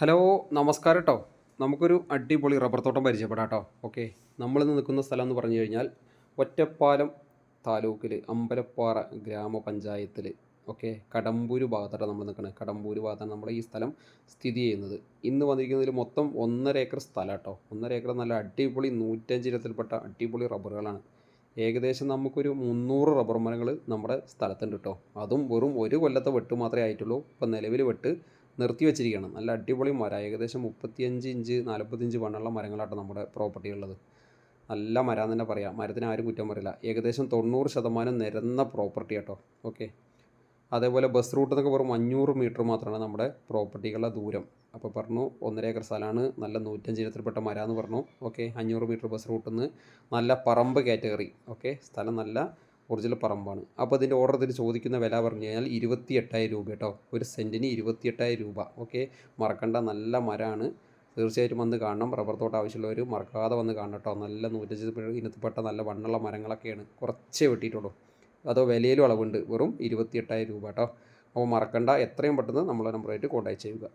Hello നമസ്കാരം കേട്ടോ നമുക്കൊരു അടിപൊളി റബ്ബർ തോട്ടം പരിചയപ്പെടാം കേട്ടോ ഓക്കെ നമ്മളിന്ന് നിൽക്കുന്ന സ്ഥലം എന്ന് പറഞ്ഞു കഴിഞ്ഞാൽ ഒറ്റപ്പാലം താലൂക്കിൽ അമ്പലപ്പാറ ഗ്രാമപഞ്ചായത്തിൽ ഓക്കെ കടമ്പൂര് ഭാഗത്താണ് നമ്മൾ നിൽക്കുന്നത്. കടമ്പൂര് ഭാഗത്താണ് നമ്മുടെ ഈ സ്ഥലം സ്ഥിതി ചെയ്യുന്നത്. ഇന്ന് വന്നിരിക്കുന്നതിൽ മൊത്തം ഒന്നര ഏക്കർ സ്ഥലം കേട്ടോ ഒന്നര ഏക്കർ നല്ല അടിപൊളി നൂറ്റഞ്ച് ഇനത്തിൽപ്പെട്ട അടിപൊളി റബ്ബറുകളാണ്. ഏകദേശം നമുക്കൊരു മുന്നൂറ് റബ്ബർ മരങ്ങൾ നമ്മുടെ സ്ഥലത്തുണ്ട് കേട്ടോ അതും വെറും ഒരു കൊല്ലത്തെ വെട്ട് മാത്രമേ ആയിട്ടുള്ളൂ. ഇപ്പം നിലവിൽ വെട്ട് നിർത്തി വെച്ചിരിക്കണം നല്ല അടിപൊളി മരം. ഏകദേശം മുപ്പത്തിയഞ്ച് ഇഞ്ച് നാൽപ്പത്തിയഞ്ച് വണ്ണുള്ള മരങ്ങളാട്ടോ നമ്മുടെ പ്രോപ്പർട്ടി ഉള്ളത്. നല്ല മരം തന്നെ പറയാം. മരത്തിന് ആരും കുറ്റം പറയില്ല. ഏകദേശം തൊണ്ണൂറ് ശതമാനം നിരന്ന പ്രോപ്പർട്ടി കേട്ടോ ഓക്കെ അതേപോലെ ബസ് റൂട്ട് എന്നൊക്കെ പറയുമ്പോൾ അഞ്ഞൂറ് മീറ്റർ മാത്രമാണ് നമ്മുടെ പ്രോപ്പർട്ടികളുടെ ദൂരം. അപ്പോൾ പറഞ്ഞു ഒന്നര ഏക്കർ സ്ഥലമാണ്. നല്ല നൂറ്റഞ്ച് ഇനത്തിൽപ്പെട്ട മരം എന്ന് പറഞ്ഞു. ഓക്കെ അഞ്ഞൂറ് മീറ്റർ ബസ് റൂട്ടിൽ നിന്ന് നല്ല പറമ്പ് കാറ്റഗറി ഓക്കെ സ്ഥലം നല്ല ഒറിജിനൽ പറമ്പാണ്. അപ്പോൾ ഇതിന്റെ ഓർഡർ ഇതിൽ ചോദിക്കുന്ന വില പറഞ്ഞു കഴിഞ്ഞാൽ ഇരുപത്തി എട്ടായിരം രൂപ കേട്ടോ. ഒരു സെന്റിന് ഇരുപത്തി എട്ടായിരം രൂപ. ഓക്കെ മറക്കണ്ട. നല്ല മരമാണ് തീർച്ചയായിട്ടും വന്ന് കാണണം. റബ്ബർ തോട്ടം ആവശ്യമുള്ളവർ മറക്കാതെ വന്ന് കാണണം കേട്ടോ. നല്ല നൂറ്റഞ്ച് ഇനത്തിൽപ്പെട്ട നല്ല വണ്ണുള്ള മരങ്ങളൊക്കെയാണ്. കുറച്ചേ വെട്ടിയിട്ടുള്ളൂ. അതോ വിലയിലും അളവുണ്ട്. വെറും ഇരുപത്തി എട്ടായിരം രൂപ കേട്ടോ. അപ്പോൾ മറക്കണ്ട. എത്രയും പെട്ടെന്ന് നമ്മളെ നമ്പറായിട്ട് കോൺടാക്ട് ചെയ്യുക.